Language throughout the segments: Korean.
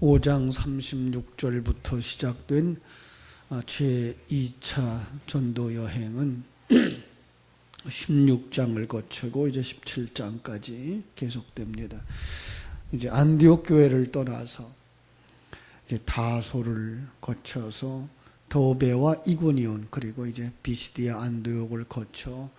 5장 36절부터 시작된 아, 제2차 전도 여행은 16장을 거치고 이제 17장까지 계속됩니다. 이제 안디옥 교회를 떠나서 이제 다소를 거쳐서 더베와 이고니온 그리고 이제 비시디아 안디옥을 거쳐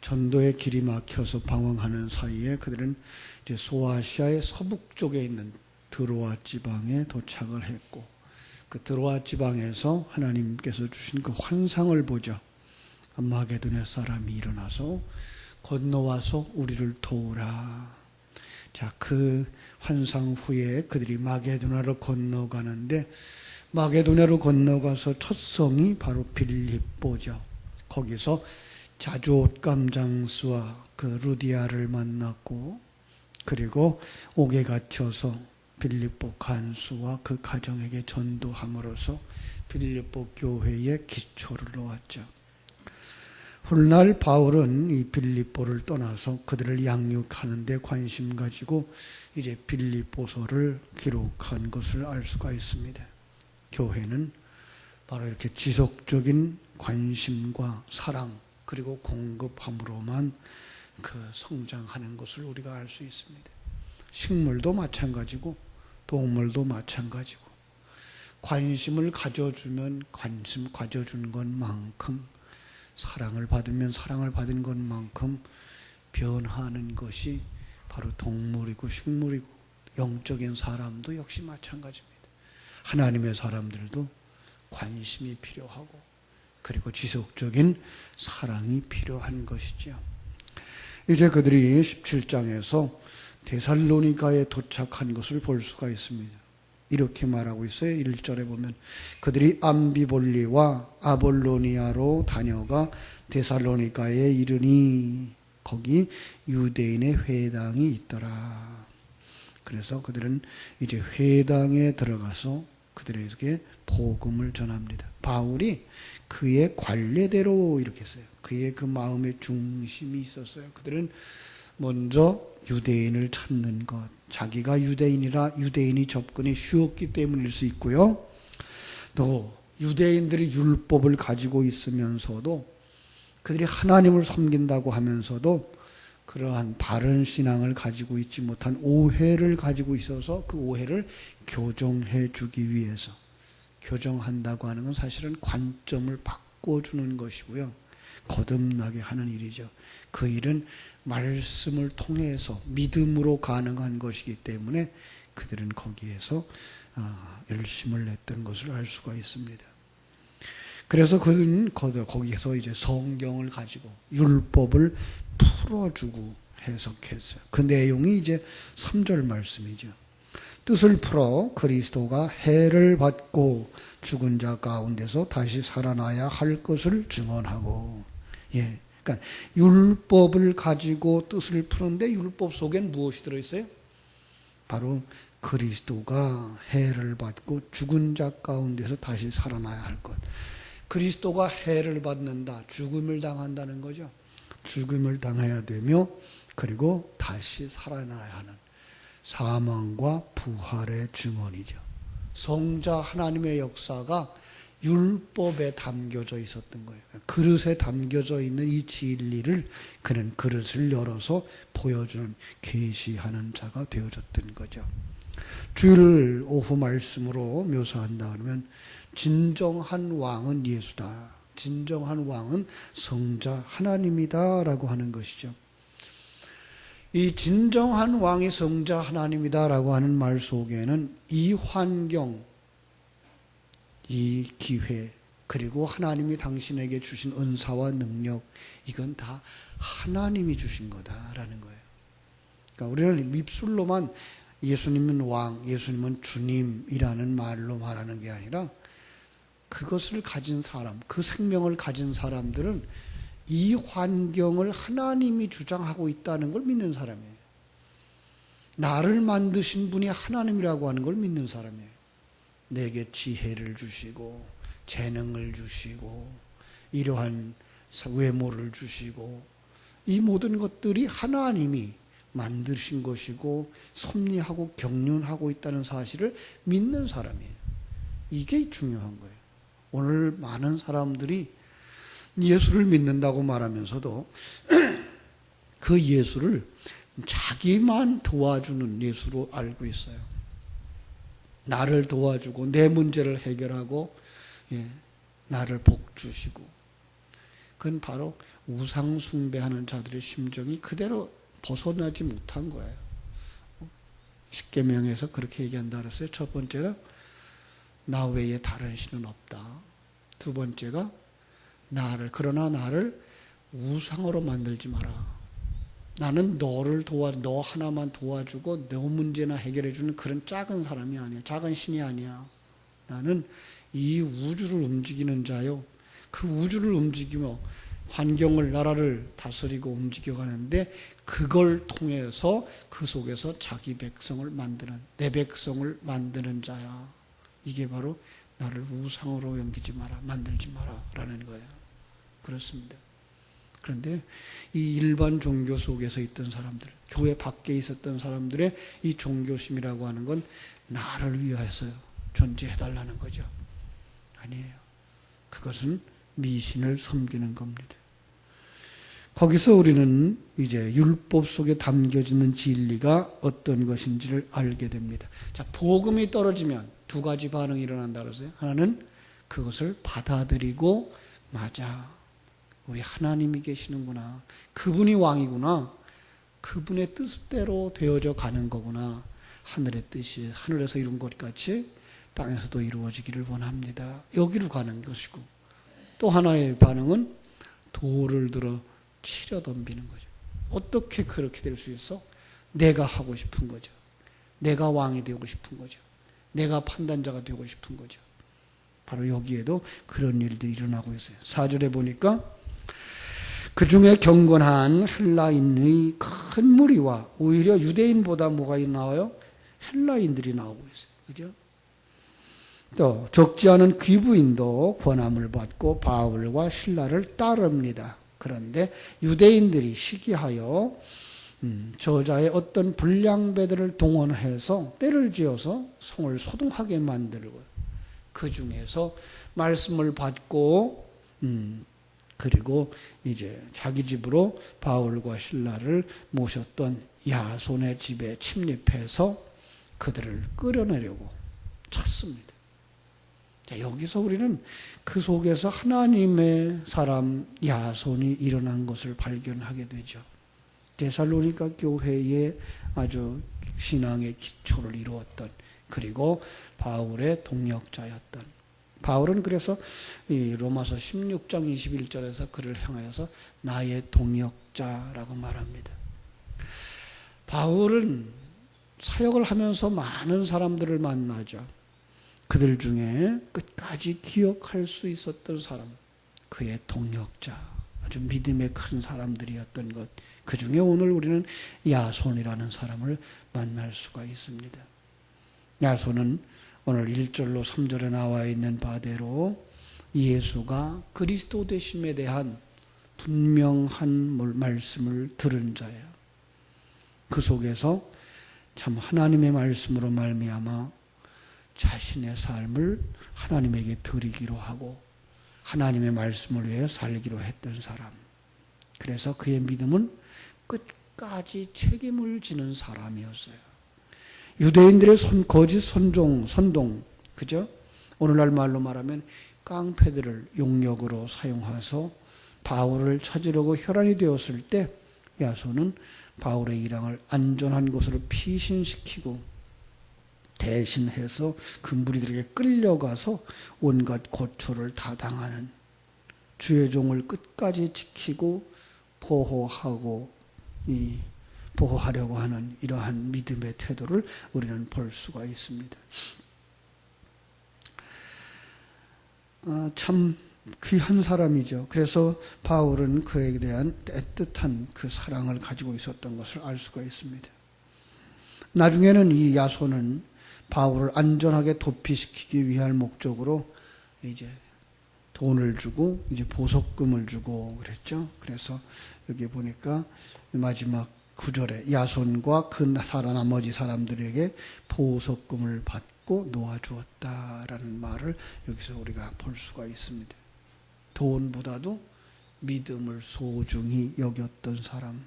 전도의 길이 막혀서 방황하는 사이에 그들은 이제 소아시아의 서북 쪽에 있는 드로아 지방에 도착을 했고 그 드로아 지방에서 하나님께서 주신 그 환상을 보죠. 마게도네 사람이 일어나서 건너와서 우리를 도우라. 자, 그 환상 후에 그들이 마게도나로 건너가는데 마게도나로 건너가서 첫 성이 바로 빌립보죠. 거기서 자주옷감 장수와 그 루디아를 만났고 그리고 옥에 갇혀서 빌립보 간수와 그 가정에게 전도함으로써 빌립보 교회의 기초를 놓았죠. 훗날 바울은 이 빌립보를 떠나서 그들을 양육하는 데 관심 가지고 이제 빌립보서를 기록한 것을 알 수가 있습니다. 교회는 바로 이렇게 지속적인 관심과 사랑 그리고 공급함으로만 그 성장하는 것을 우리가 알 수 있습니다. 식물도 마찬가지고 동물도 마찬가지고 관심을 가져주면 관심 가져준 것만큼 사랑을 받으면 사랑을 받은 것만큼 변하는 것이 바로 동물이고 식물이고 영적인 사람도 역시 마찬가지입니다. 하나님의 사람들도 관심이 필요하고 그리고 지속적인 사랑이 필요한 것이죠. 이제 그들이 17장에서 데살로니가에 도착한 것을 볼 수가 있습니다. 이렇게 말하고 있어요. 1절에 보면 그들이 암비볼리와 아볼로니아로 다녀가 데살로니가에 이르니 거기 유대인의 회당이 있더라. 그래서 그들은 이제 회당에 들어가서 그들에게 복음을 전합니다. 바울이 그의 관례대로 이렇게 했어요. 그의 그 마음의 중심이 있었어요. 그들은 먼저 유대인을 찾는 것. 자기가 유대인이라 유대인이 접근이 쉬웠기 때문일 수 있고요. 또 유대인들이 율법을 가지고 있으면서도 그들이 하나님을 섬긴다고 하면서도 그러한 바른 신앙을 가지고 있지 못한 오해를 가지고 있어서 그 오해를 교정해 주기 위해서 교정한다고 하는 건 사실은 관점을 바꿔주는 것이고요. 거듭나게 하는 일이죠. 그 일은 말씀을 통해서 믿음으로 가능한 것이기 때문에 그들은 거기에서 아, 열심을 냈던 것을 알 수가 있습니다. 그래서 그는 거기에서 이제 성경을 가지고 율법을 풀어주고 해석했어요. 그 내용이 이제 3절 말씀이죠. 뜻을 풀어 그리스도가 해를 받고 죽은 자 가운데서 다시 살아나야 할 것을 증언하고, 예. 그러니까 율법을 가지고 뜻을 푸는데 율법 속엔 무엇이 들어 있어요? 바로 그리스도가 해를 받고 죽은 자 가운데서 다시 살아나야 할 것. 그리스도가 해를 받는다, 죽음을 당한다는 거죠. 죽음을 당해야 되며 그리고 다시 살아나야 하는 사망과 부활의 증언이죠. 성자 하나님의 역사가 율법에 담겨져 있었던 거예요. 그릇에 담겨져 있는 이 진리를 그는 그릇을 열어서 보여주는 계시하는 자가 되어졌던 거죠. 주일 오후 말씀으로 묘사한다 그러면 진정한 왕은 예수다. 진정한 왕은 성자 하나님이다라고 하는 것이죠. 이 진정한 왕이 성자 하나님이다라고 하는 말 속에는 이 환경 이 기회 그리고 하나님이 당신에게 주신 은사와 능력 이건 다 하나님이 주신 거다라는 거예요. 그러니까 우리는 입술로만 예수님은 왕, 예수님은 주님이라는 말로 말하는 게 아니라 그것을 가진 사람, 그 생명을 가진 사람들은 이 환경을 하나님이 주장하고 있다는 걸 믿는 사람이에요. 나를 만드신 분이 하나님이라고 하는 걸 믿는 사람이에요. 내게 지혜를 주시고 재능을 주시고 이러한 외모를 주시고 이 모든 것들이 하나님이 만드신 것이고 섭리하고 경륜하고 있다는 사실을 믿는 사람이에요. 이게 중요한 거예요. 오늘 많은 사람들이 예수를 믿는다고 말하면서도 그 예수를 자기만 도와주는 예수로 알고 있어요. 나를 도와주고 내 문제를 해결하고 예, 나를 복 주시고 그건 바로 우상 숭배하는 자들의 심정이 그대로 벗어나지 못한 거예요. 십계명에서 그렇게 얘기한다 그랬어요. 첫 번째가 나 외에 다른 신은 없다. 두 번째가 나를 그러나 나를 우상으로 만들지 마라. 나는 너를 도와 너 하나만 도와주고 너 문제나 해결해 주는 그런 작은 사람이 아니야. 작은 신이 아니야. 나는 이 우주를 움직이는 자요. 그 우주를 움직이며 환경을 나라를 다스리고 움직여 가는데 그걸 통해서 그 속에서 자기 백성을 만드는 내 백성을 만드는 자야. 이게 바로 나를 우상으로 여기지 마라, 만들지 마라 라는 거예요. 그렇습니다. 그런데 이 일반 종교 속에서 있던 사람들, 교회 밖에 있었던 사람들의 이 종교심이라고 하는 건 나를 위하여서 존재해달라는 거죠. 아니에요. 그것은 미신을 섬기는 겁니다. 거기서 우리는 이제 율법 속에 담겨져 있는 진리가 어떤 것인지를 알게 됩니다. 자, 복음이 떨어지면 두 가지 반응이 일어난다 그러세요. 하나는 그것을 받아들이고 맞아. 우리 하나님이 계시는구나. 그분이 왕이구나. 그분의 뜻대로 되어져 가는 거구나. 하늘의 뜻이 하늘에서 이룬 것 같이 땅에서도 이루어지기를 원합니다. 여기로 가는 것이고 또 하나의 반응은 돌을 들어 치려 덤비는 거죠. 어떻게 그렇게 될 수 있어? 내가 하고 싶은 거죠. 내가 왕이 되고 싶은 거죠. 내가 판단자가 되고 싶은 거죠. 바로 여기에도 그런 일들이 일어나고 있어요. 사절에 보니까 그 중에 경건한 헬라인의 큰 무리와 오히려 유대인보다 뭐가 나와요? 헬라인들이 나오고 있어요. 그죠? 또 적지 않은 귀부인도 권함을 받고 바울과 신라를 따릅니다. 그런데 유대인들이 시기하여 음, 저자의 어떤 불량배들을 동원해서 때를 지어서 성을 소동하게 만들고 그 중에서 말씀을 받고 음, 그리고 이제 자기 집으로 바울과 신라를 모셨던 야손의 집에 침입해서 그들을 끌어내려고 쳤습니다. 자, 여기서 우리는 그 속에서 하나님의 사람 야손이 일어난 것을 발견하게 되죠. 데살로니가 교회의 아주 신앙의 기초를 이루었던 그리고 바울의 동역자였던 바울은 그래서 이 로마서 16장 21절에서 그를 향하여서 나의 동역자라고 말합니다. 바울은 사역을 하면서 많은 사람들을 만나죠. 그들 중에 끝까지 기억할 수 있었던 사람, 그의 동역자, 아주 믿음의 큰 사람들이었던 것, 그 중에 오늘 우리는 야손이라는 사람을 만날 수가 있습니다. 야손은 오늘 1절로 3절에 나와 있는 바대로 예수가 그리스도 되심에 대한 분명한 말씀을 들은 자예요. 그 속에서 참 하나님의 말씀으로 말미암아 자신의 삶을 하나님에게 드리기로 하고 하나님의 말씀을 위해 살기로 했던 사람. 그래서 그의 믿음은 끝까지 책임을 지는 사람이었어요. 유대인들의 손, 거짓 선종, 선동, 그죠? 오늘날 말로 말하면 깡패들을 용력으로 사용해서 바울을 찾으려고 혈안이 되었을 때 야소는 바울의 일항을 안전한 곳으로 피신시키고 대신해서 그 무리들에게 끌려가서 온갖 고초를 다 당하는 주의 종을 끝까지 지키고 보호하고 이 보호하려고 하는 이러한 믿음의 태도를 우리는 볼 수가 있습니다. 아, 참 귀한 사람이죠. 그래서 바울은 그에 대한 애틋한 그 사랑을 가지고 있었던 것을 알 수가 있습니다. 나중에는 이 야손은 바울을 안전하게 도피시키기 위한 목적으로 이제 돈을 주고 이제 보석금을 주고 그랬죠. 그래서 여기 보니까 마지막 구절에 야손과 그 사람 나머지 사람들에게 보석금을 받고 놓아주었다라는 말을 여기서 우리가 볼 수가 있습니다. 돈보다도 믿음을 소중히 여겼던 사람.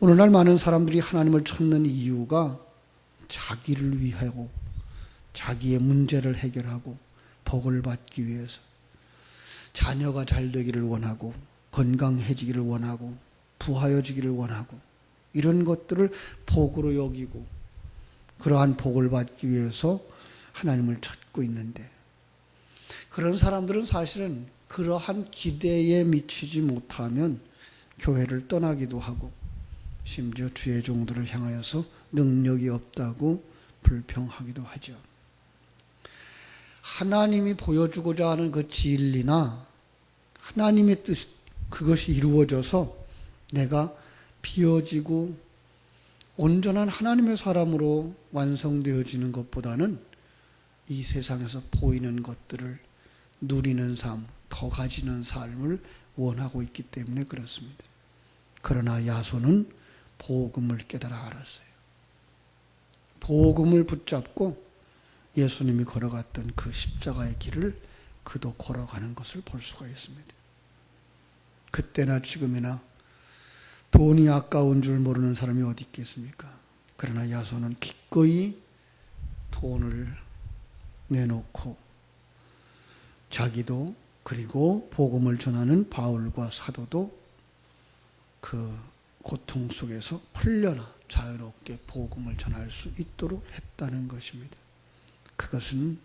오늘날 많은 사람들이 하나님을 찾는 이유가 자기를 위하고 자기의 문제를 해결하고 복을 받기 위해서 자녀가 잘 되기를 원하고 건강해지기를 원하고 부하여지기를 원하고 이런 것들을 복으로 여기고 그러한 복을 받기 위해서 하나님을 찾고 있는데 그런 사람들은 사실은 그러한 기대에 미치지 못하면 교회를 떠나기도 하고 심지어 주의 종들을 향하여서 능력이 없다고 불평하기도 하죠. 하나님이 보여주고자 하는 그 진리나 하나님의 뜻, 그것이 이루어져서 내가 비워지고 온전한 하나님의 사람으로 완성되어지는 것보다는 이 세상에서 보이는 것들을 누리는 삶, 더 가지는 삶을 원하고 있기 때문에 그렇습니다. 그러나 야손은 복음을 깨달아 알았어요. 복음을 붙잡고 예수님이 걸어갔던 그 십자가의 길을 그도 걸어가는 것을 볼 수가 있습니다. 그때나 지금이나 돈이 아까운 줄 모르는 사람이 어디 있겠습니까? 그러나 야손은 기꺼이 돈을 내놓고 자기도 그리고 복음을 전하는 바울과 사도도 그 고통 속에서 풀려나 자유롭게 복음을 전할 수 있도록 했다는 것입니다. 그것은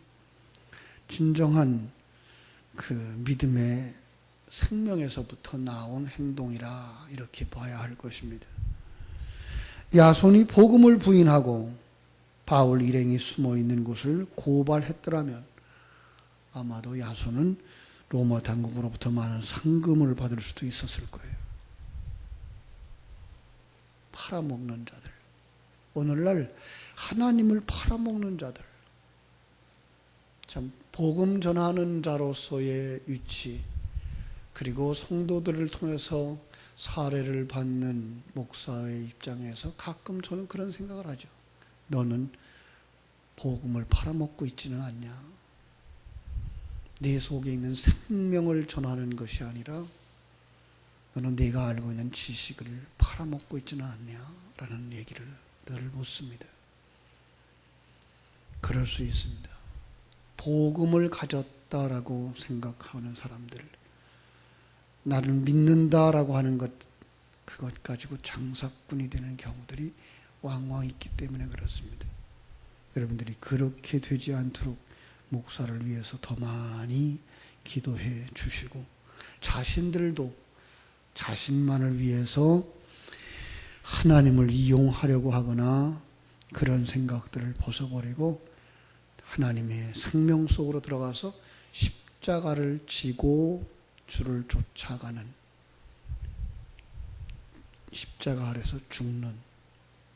진정한 그 믿음의 생명에서부터 나온 행동이라 이렇게 봐야 할 것입니다. 야손이 복음을 부인하고 바울 일행이 숨어 있는 곳을 고발했더라면 아마도 야손은 로마 당국으로부터 많은 상금을 받을 수도 있었을 거예요. 팔아먹는 자들. 오늘날 하나님을 팔아먹는 자들. 참, 복음 전하는 자로서의 위치, 그리고 성도들을 통해서 사례를 받는 목사의 입장에서 가끔 저는 그런 생각을 하죠. 너는 복음을 팔아먹고 있지는 않냐. 네 속에 있는 생명을 전하는 것이 아니라 너는 네가 알고 있는 지식을 팔아먹고 있지는 않냐? 라는 얘기를 늘 묻습니다. 그럴 수 있습니다. 복음을 가졌다라고 생각하는 사람들, 나를 믿는다라고 하는 것, 그것 가지고 장사꾼이 되는 경우들이 왕왕 있기 때문에 그렇습니다. 여러분들이 그렇게 되지 않도록 목사를 위해서 더 많이 기도해 주시고, 자신들도 자신만을 위해서 하나님을 이용하려고 하거나 그런 생각들을 벗어버리고 하나님의 생명 속으로 들어가서 십자가를 지고 주를 쫓아가는 십자가 아래서 죽는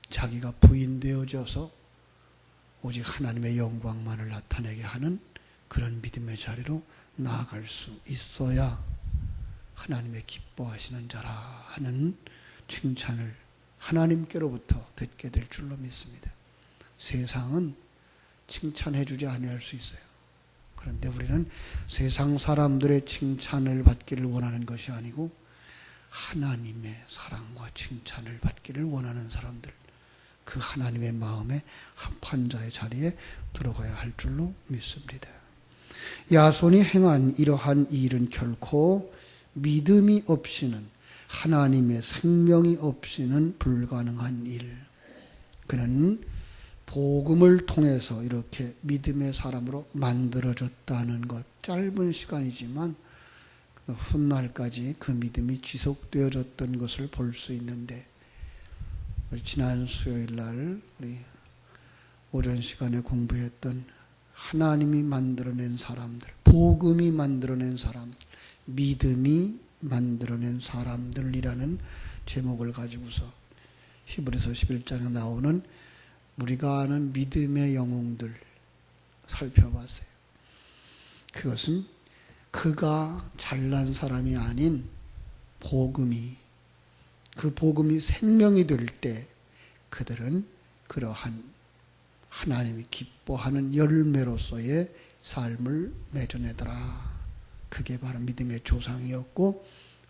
자기가 부인되어져서 오직 하나님의 영광만을 나타내게 하는 그런 믿음의 자리로 나아갈 수 있어야 하나님의 기뻐하시는 자라 하는 칭찬을 하나님께로부터 듣게 될 줄로 믿습니다. 세상은 칭찬해 주지 아니할 수 있어요. 그런데 우리는 세상 사람들의 칭찬을 받기를 원하는 것이 아니고 하나님의 사랑과 칭찬을 받기를 원하는 사람들 그 하나님의 마음에 합한 자의 자리에 들어가야 할 줄로 믿습니다. 야손이 행한 이러한 일은 결코 믿음이 없이는 하나님의 생명이 없이는 불가능한 일. 그는 복음을 통해서 이렇게 믿음의 사람으로 만들어졌다는 것. 짧은 시간이지만 그 훗날까지 그 믿음이 지속되어졌던 것을 볼 수 있는데 지난 수요일 날 우리 오전 시간에 공부했던 하나님이 만들어낸 사람들, 복음이 만들어낸 사람들, 믿음이 만들어낸 사람들이라는 제목을 가지고서 히브리서 11장에 나오는 우리가 아는 믿음의 영웅들 살펴봤어요. 그것은 그가 잘난 사람이 아닌 복음이 그 복음이 생명이 될 때 그들은 그러한 하나님이 기뻐하는 열매로서의 삶을 맺어내더라. 그게 바로 믿음의 조상이었고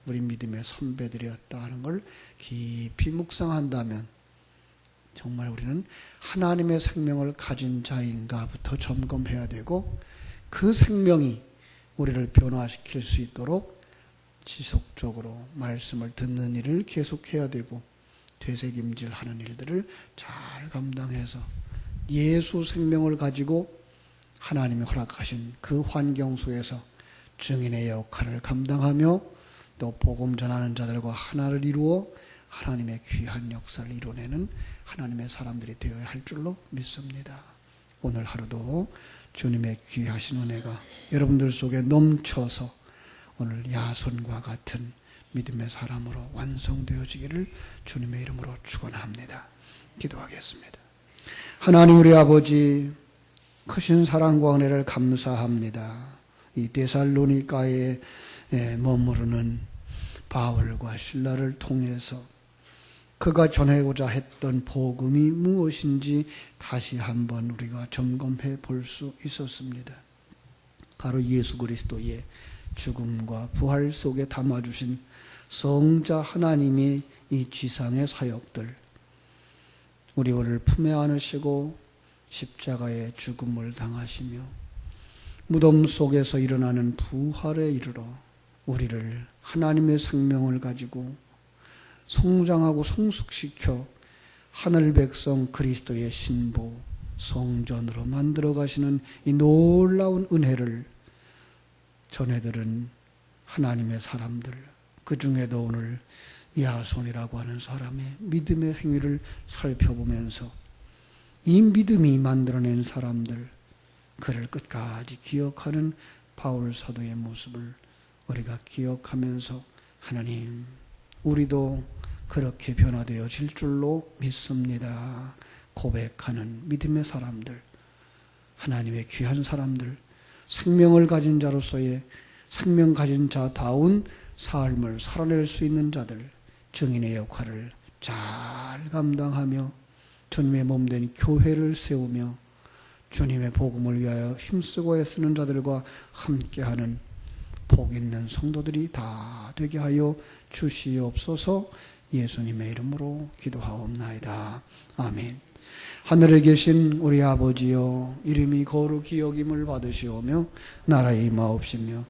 우리 믿음의 선배들이었다 하는 걸 깊이 묵상한다면 정말 우리는 하나님의 생명을 가진 자인가부터 점검해야 되고 그 생명이 우리를 변화시킬 수 있도록 지속적으로 말씀을 듣는 일을 계속해야 되고 되새김질 하는 일들을 잘 감당해서 예수 생명을 가지고 하나님이 허락하신 그 환경 속에서 증인의 역할을 감당하며 또 복음 전하는 자들과 하나를 이루어 하나님의 귀한 역사를 이뤄내는 하나님의 사람들이 되어야 할 줄로 믿습니다. 오늘 하루도 주님의 귀하신 은혜가 여러분들 속에 넘쳐서 오늘 야손과 같은 믿음의 사람으로 완성되어지기를 주님의 이름으로 축원합니다. 기도하겠습니다. 하나님 우리 아버지 크신 사랑과 은혜를 감사합니다. 이 데살로니가에 머무르는 바울과 신라를 통해서 그가 전하고자 했던 복음이 무엇인지 다시 한번 우리가 점검해 볼 수 있었습니다. 바로 예수 그리스도의 죽음과 부활 속에 담아주신 성자 하나님의 이 지상의 사역들, 우리를 품에 안으시고 십자가의 죽음을 당하시며 무덤 속에서 일어나는 부활에 이르러 우리를 하나님의 생명을 가지고 성장하고 성숙시켜 하늘 백성 그리스도의 신부 성전으로 만들어 가시는 이 놀라운 은혜를 전해들은 하나님의 사람들 그 중에도 오늘 야손이라고 하는 사람의 믿음의 행위를 살펴보면서 이 믿음이 만들어낸 사람들 그를 끝까지 기억하는 바울 사도의 모습을 우리가 기억하면서 하나님 우리도 그렇게 변화되어 질 줄로 믿습니다. 고백하는 믿음의 사람들, 하나님의 귀한 사람들, 생명을 가진 자로서의 생명 가진 자다운 삶을 살아낼 수 있는 자들, 증인의 역할을 잘 감당하며 주님의 몸된 교회를 세우며 주님의 복음을 위하여 힘쓰고 애쓰는 자들과 함께하는 복 있는 성도들이 다 되게 하여 주시옵소서 예수님의 이름으로 기도하옵나이다. 아멘. 하늘에 계신 우리 아버지여 이름이 거룩히 여김을 받으시오며 나라의 임하옵시며